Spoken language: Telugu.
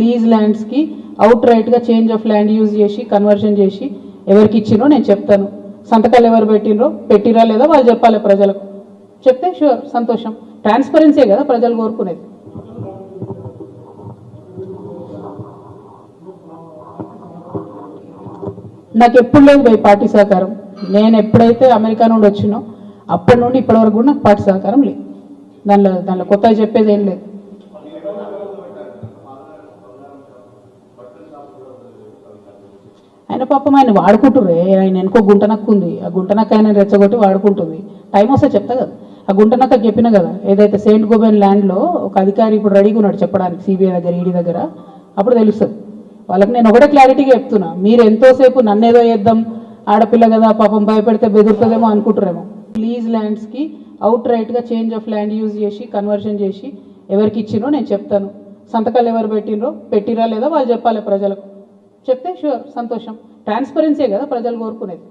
లీజ్ ల్యాండ్స్కి అవుట్ రైట్గా చేంజ్ ఆఫ్ ల్యాండ్ యూజ్ చేసి కన్వర్షన్ చేసి ఎవరికి ఇచ్చినో నేను చెప్తాను. సంతకాలు ఎవరు పెట్టినరో పెట్టిరా లేదా వాళ్ళు చెప్పాలి ప్రజలకు. చెప్తే షూర్ సంతోషం. ట్రాన్స్పరెన్సీ కదా ప్రజలు కోరుకునేది. నాకు ఎప్పుడు లేదు భయ్ పార్టీ సహకారం. నేను ఎప్పుడైతే అమెరికా నుండి వచ్చినో అప్పటి నుండి ఇప్పటి వరకు కూడా నాకు పార్టీ సహకారం లేదు. దానిలో దానిలో కొత్తగా చెప్పేది ఏం లేదు. ఆయన పాపం ఆయన వాడుకుంటుర్రే. ఆయన వెనుకో గుంటనక్కు ఉంది. ఆ గుంటనక్క ఆయన రెచ్చగొట్టి వాడుకుంటుంది. టైం వస్తే చెప్తా కదా. ఆ గుంటనక్క చెప్పిన కదా ఏదైతే సెయింట్ గోబెన్ ల్యాండ్లో ఒక అధికారి ఇప్పుడు రెడీగా ఉన్నాడు చెప్పడానికి సిబిఐ దగ్గర ఈడీ దగ్గర అప్పుడు తెలుస్తుంది. వాళ్ళకి నేను ఒకటే క్లారిటీగా చెప్తున్నా. మీరు ఎంతోసేపు నన్నేదో చేద్దాం ఆడపిల్ల కదా పాపం భయపెడితే బెదురుతుందేమో అనుకుంటారేమో లీజ్ ల్యాండ్స్కి అవుట్ రైట్గా చేంజ్ ఆఫ్ ల్యాండ్ యూజ్ చేసి కన్వర్షన్ చేసి ఎవరికి ఇచ్చినో నేను చెప్తాను. సంతకాలు ఎవరు పెట్టినరో పెట్టిరా లేదా వాళ్ళు చెప్పాలి ప్రజలకు. చెప్తే షూర్ సంతోషం. ట్రాన్స్పరెన్సీ కదా ప్రజలు కోరుకునేది.